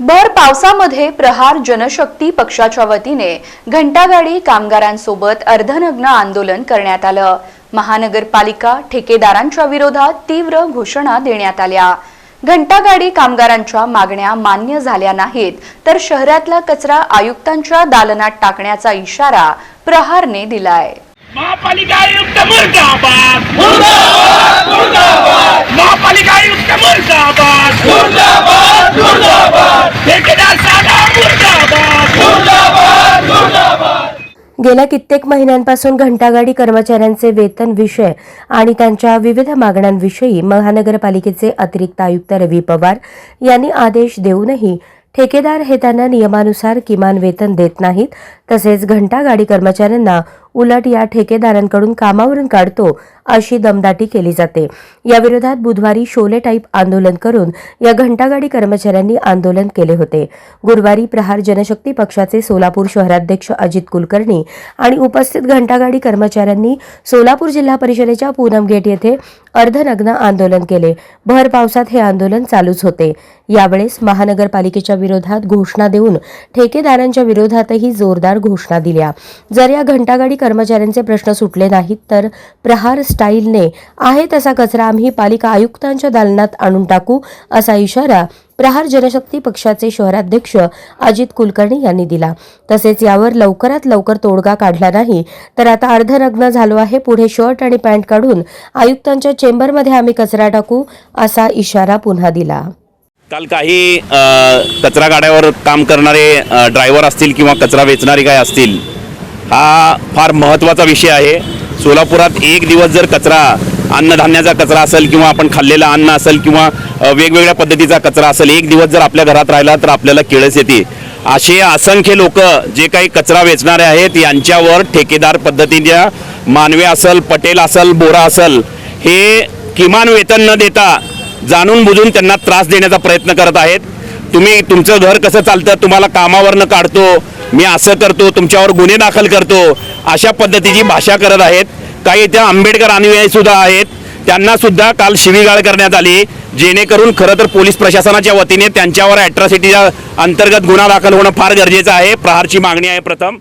भर पावसामध्ये प्रहार जनशक्ती पक्षाच्या वतीने घंटागाडी कामगारांसोबत अर्धनग्न आंदोलन करण्यात आलं. महानगरपालिका ठेकेदारांच्या विरोधात तीव्र घोषणा देण्यात आल्या. घंटागाडी कामगारांच्या मागण्या मान्य झाल्या नाहीत तर शहरातला कचरा आयुक्तांच्या दालनात टाकण्याचा इशारा प्रहारने दिलाय. महापालिका आयुक्त मुर्दाबाद महापालिका आयुक्त मुर्दाबाद ठेकेदार साहेब मुर्दाबाद गेल्या कित्येक महिन्यांपासून घंटागाडी कर्मचाऱ्यांचे वेतन विषय आणि त्यांच्या विविध मागण्यांविषयी महानगरपालिकेचे अतिरिक्त आयुक्त रवी पवार यांनी आदेश देऊनही ठेकेदार हे त्यांना नियमानुसार किमान वेतन देत नाहीत. तसेच घंटागाडी कर्मचाऱ्यांना उलट या ठेकेदारांकडून कामावरून काढतो अशी दमदाटी केली जाते. याविरोधात बुधवारी शोले टाईप आंदोलन करून या घंटागाडी कर्मचाऱ्यांनी आंदोलन केले होते. गुरुवारी प्रहार जनशक्ती पक्षाचे सोलापूर शहराध्यक्ष अजित कुलकर्णी आणि उपस्थित घंटागाडी कर्मचाऱ्यांनी सोलापूर जिल्हा परिषदेच्या पूनम गेट येथे अर्धनग्न आंदोलन केले. भर पावसात हे आंदोलन चालूच होते. यावेळेस महानगरपालिकेच्या विरोधात घोषणा देऊन ठेकेदारांच्या विरोधातही जोरदार घोषणा दिल्या. जर या घंटागाडी कर्मचाऱ्यांचे प्रश्न सुटले नाहीत तर प्रहार स्टाईलने आहे तसा कचरा आम्ही पालिका आयुक्तांच्या दालनात आणून टाकू असा इशारा प्रहार जनशक्ती पक्षाचे शहराध्यक्ष अजित कुलकर्णी यांनी दिला. तसेच यावर लवकरात लवकर तोडगा काढला नाही तर आता अर्धनग्न झालो आहे पुढे शर्ट आणि पॅन्ट काढून आयुक्तांच्या चेंबरमध्ये आम्ही कचरा टाकू असा इशारा पुन्हा दिला. काल काही कचरा गाड्यावर काम करणारे ड्रायव्हर असतील किंवा कचरा वेचणारे काय असतील हा फार महत्त्वाचा विषय आहे. सोलापुरात एक दिवस जर कचरा अन्नधान्याचा कचरा असेल किंवा आपण खाल्लेलं अन्न असेल किंवा वेगवेगळ्या पद्धतीचा कचरा असेल एक दिवस जर आपल्या घरात राहिला तर आपल्याला केळस येते. असे असंख्य लोक जे काही कचरा वेचणारे आहेत यांच्यावर ठेकेदार पद्धतीच्या मानवे असल पटेल असेल बोरा असेल हे किमान वेतन न देता जाणून बुजून त्यांना त्रास देण्याचा प्रयत्न करत आहेत. तुम्ही तुमचं घर कसं चालतं तुम्हाला कामावरनं काढतो मी असं करतो तुमच्यावर गुन्हे दाखल करतो अशा पद्धतीची भाषा करत आहेत. काही त्या आंबेडकर अनुयायी सुद्धा आहेत. त्यांना सुद्धा काल शिवीगाळ करण्यात आली जेणेकरून खरं तर पोलीस प्रशासनाच्या वतीने त्यांच्यावर ॲट्रॉसिटीच्या अंतर्गत गुन्हा दाखल होणं फार गरजेचं आहे. प्रहारची मागणी आहे प्रथम.